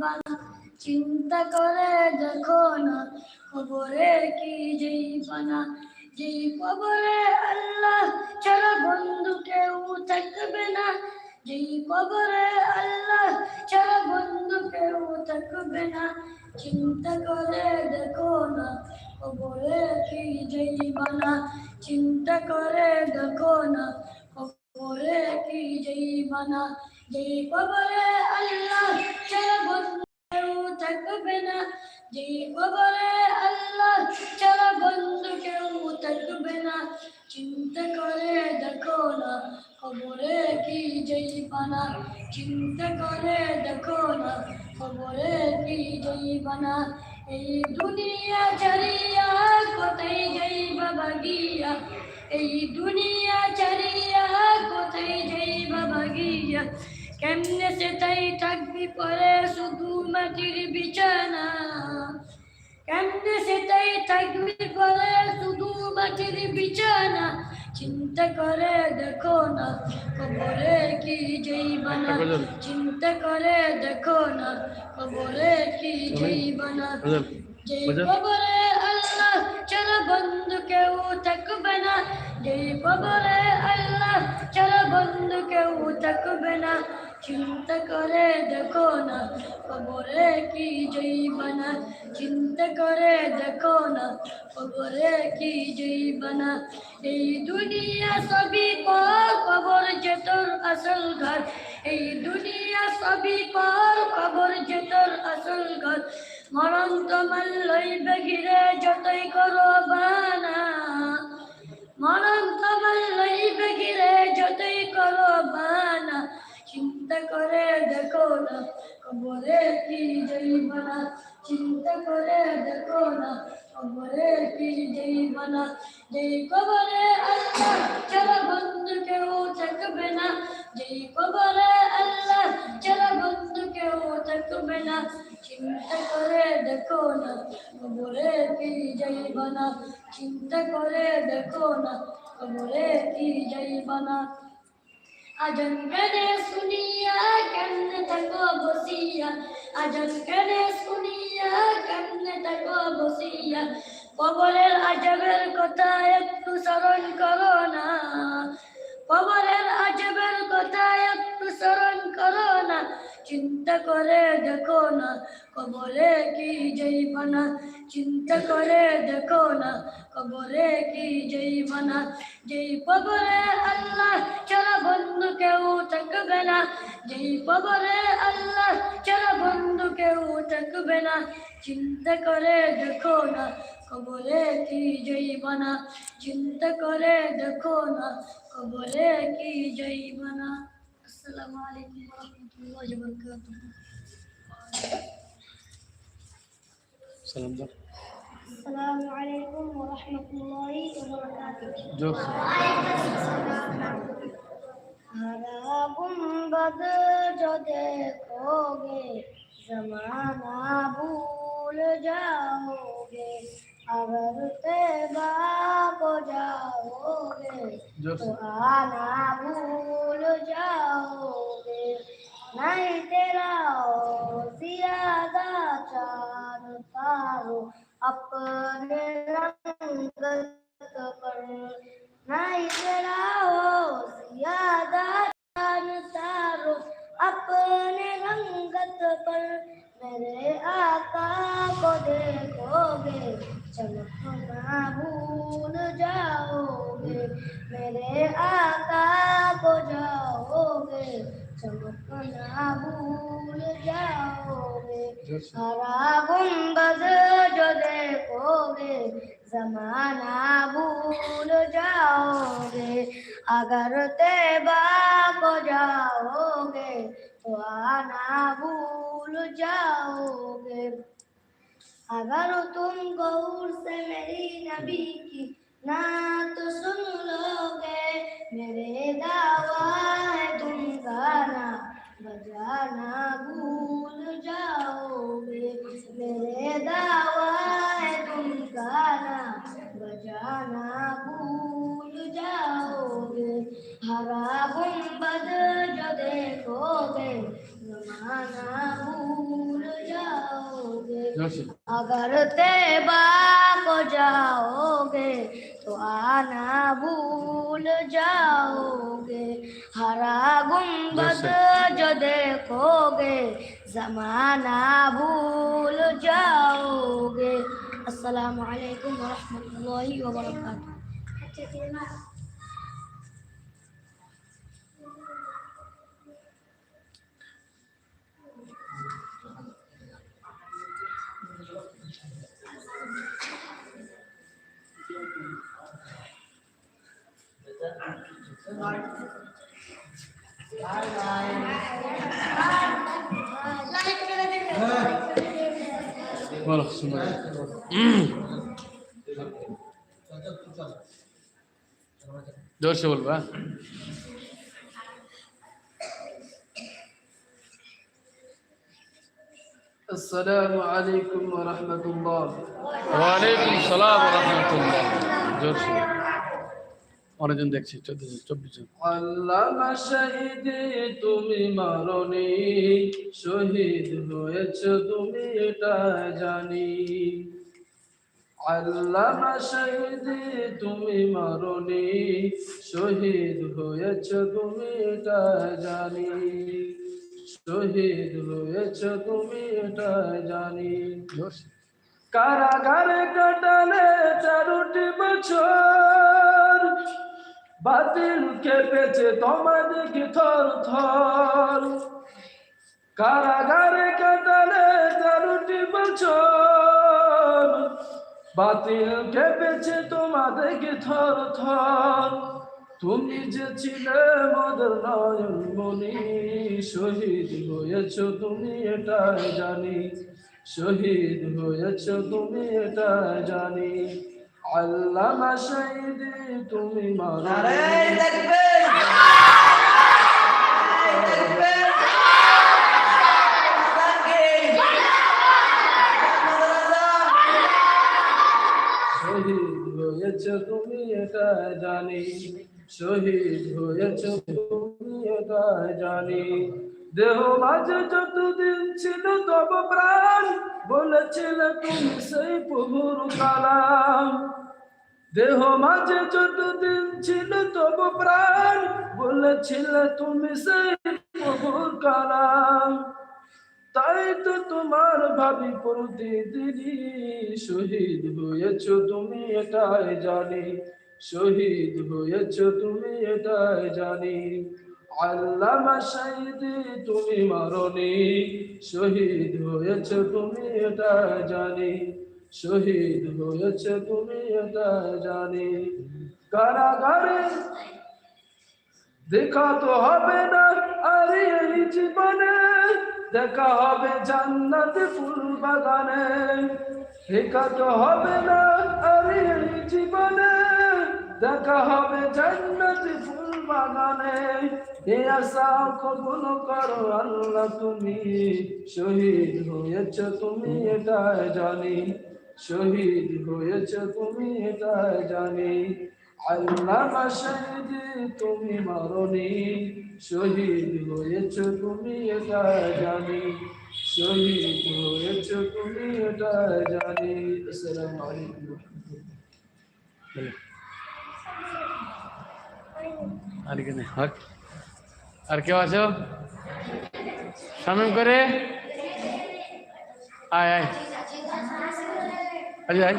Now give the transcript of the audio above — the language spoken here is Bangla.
বানা চিন্তা করে দেখো না কবরে কি যেই বানা যেই কবরে আল্লাহ ছাড়া বন্ধু কেউ থাকবে না। যেই কবরে আল্লাহ ছাড়া বন্ধু কেউ থাকবে না। চিন্তা করে দেখো না কবরে কি যেই বানা চিন্তা করে দেখো না কবরে কি যেই বানা যেই কবরে আল্লাহ ছাড়া বন্ধু থাকবে না। যেই কবরে আল্লাহ ছাড়া বন্ধু কেউ থাকবে না। চিন্তা করে দেখো না কবরে কি যেই বানা। চিন্তা করে দেখো না কবরে কি যেই বানা। এই দুনিয়া ছাড়িয়া কোথায় যাই বাবা গিয়া। এই দুনিয়া ছাড়িয়া কোথায় যাই বাবা গিয়া। কেমনে সে তাই থাকবি পরে? শুধু মাটির বিছানা। কেমনে সে তাই থাকবি পরে? শুধু মাটির বিছানা। চিন্তা করে দেখো না কবরে কি যেই বানা চিন্তা করে দেখো না কবরে কি যেই বানা যেই কবরে আল্লাহ চলো বন্ধু কেউ থাকবে না। যেই কবরে আল্লাহ, চলো বন্ধু কেউ থাকবে না। চিন্তা করে দেখো না, কবরে কি যেই বানা চিন্তা করে দেখো না, কবরে কি যেই বানা এই দুনিয়া সবই পর কবর যে তোর আসল ঘর। এই দুনিয়া সবই পর কবর যে তোর আসল ঘর। মরণ তোমার লইবে ঘিরে, যতই করো বানা মরণ তোমার লইবে গিরে যতই করো বানা, চিন্তা করে দেখো না, কবরে কি যাইবানা চিন্তা করে দেখো না, কবরে কি যাইবানা যেই কবরে আল্লাহ চলো বন্ধু কেউ থাকবে না, যেই কবরে থাকবে না চিন্তা করে দেখো না, কবরে কি যাইবানা? চিন্তা করে দেখো না, কবরে কি যাইবানা? আজন কেনে শুনিয়া কেমনে থাকো বসিয়া? আজন কেনে শুনিয়া কেমনে থাকো বসিয়া? কবরের আজবের কথা একটু স্মরণ করো না। কবরের চিন্তা করে দেখো না, কবরে কি যাইবানা চিন্তা করে দেখো না, কবরে কি যাইবানা যেই কবরে আল্লাহ চলো বন্ধু কেউ থাকবে না, যেই কবরে আল্লাহ চলো বন্ধু কেউ থাকবে না। চিন্তা করে দেখো না, কবরে কি যাইবানা চিন্তা করে দেখো না, কবরে কি যাইবানা আসসালামু আলাইকুম ওয়া বারাকাতুহু সালাম দাও। আসসালামু আলাইকুম ওয়া রাহমাতুল্লাহি ওয়া বারাকাতুহু। জোসা हरा गुंबद जो देखोगे जमाना भूल जाओगे अगर तेबा को जाओगे तो आना भूल जाओगे। नहीं तेरा ज़्यादा चार तारो अपने रंगत पर। नहीं तेरा हो ज़्यादा चार तारो अपने रंगत पर। मेरे आका को देखोगे चमकना भूल जाओगे मेरे आका को जाओगे चमकना भूल जाओगे हरा गुंबद जो देखोगे जमाना भूल जाओगे। अगर तेबा को जाओगे तो आना भूल जाओगे। अगर तुम गौर से मेरी नबी की नात सुन लोगे। मेरे दावा है तुम गाना बजाना भूल जाओगे। मेरे दावा है तुम गाना बजाना भूल जाओगे। हरा गुंबद जो देखोगे जमाना भूल जोशी अगर तेबा को जाओगे तो आना भूल जाओगे। हरा गुंबद जो देखोगे जमाना भूल जाओगे। अस्सलाम वालेकुम वरहमतुल्लाहि बोलो বলো জোরসে السلام عليكم ورحمة الله. وعليكم السلام ورحمة الله. جورج অনেকজন দেখছি চব্বিশ জন আল্লামা শহীদে তুমি মারনি শহীদ হয়েছ তুমি এটা জানি। আল্লামা শহীদে তুমি মারনি শহীদ হয়েছ তুমি এটা জানি। শহীদ হয়েছ তুমি এটা জানি। কারাগারে কাটালে চারটি বছর বাতিল কেঁপেছে তোমার দিকে থর থর কারাগারে কাটালে চারটি বছর। বাতিল কেঁপেছে তোমাদেরকে থর থর তুমি যে ছিলে মদের নয়ন মনি শহীদ হয়েছ তুমি এটা জানি। শহীদ হয়েছ তুমি এটা জানি। আল্লামা শহীদ তুমি মারা হয়েছ তুমি এটা জানি। শহীদ হয়েছ তুমি এটা জানি। দেহ মাঝে যতদিন ছিল তব প্রাণ, বলেছিল তুমি সেই প্রভুর কালাম। দেহ মাঝে যতদিন ছিল তব প্রাণ, বলেছিলে তুমি সেই প্রভুর কালাম। তাই তো তোমার ভাবি প্রতিদিনই শহীদ হয়েছ, তুমি এটাই জানি। শহীদ হয়েছ, তুমি এটাই জানি। আল্লামা শহীদ তুমি মারনি শহীদ হয়েছ তুমি, এটা জানি। শহীদ হয়েছ তুমি, এটা জানি। কারাগারে দেখা তো হবে না আর এই জীবনে দেখা হবে জান্নাত ফুল বাগানে। দেখা তো হবে না আর এই জীবনে দেখা হবে জান্নাত ফুল বাগানে। এ আশা কবুল করো আল্লাহ তুমি। শহীদ হয়েছ তুমি এটা জানি। শহীদ হয়েছ তুমি এটা জানি। আল্লামা শহীদ তুমি মারনি শহীদ হয়েছ তুমি এটা জানি। শহীদ হয়েছ তুমি এটা জানি। আসসালামু আলাইকুম বলো আর কি নেই আর কেউ আছো? শামিম করে? আয় আয়। আজ আয়।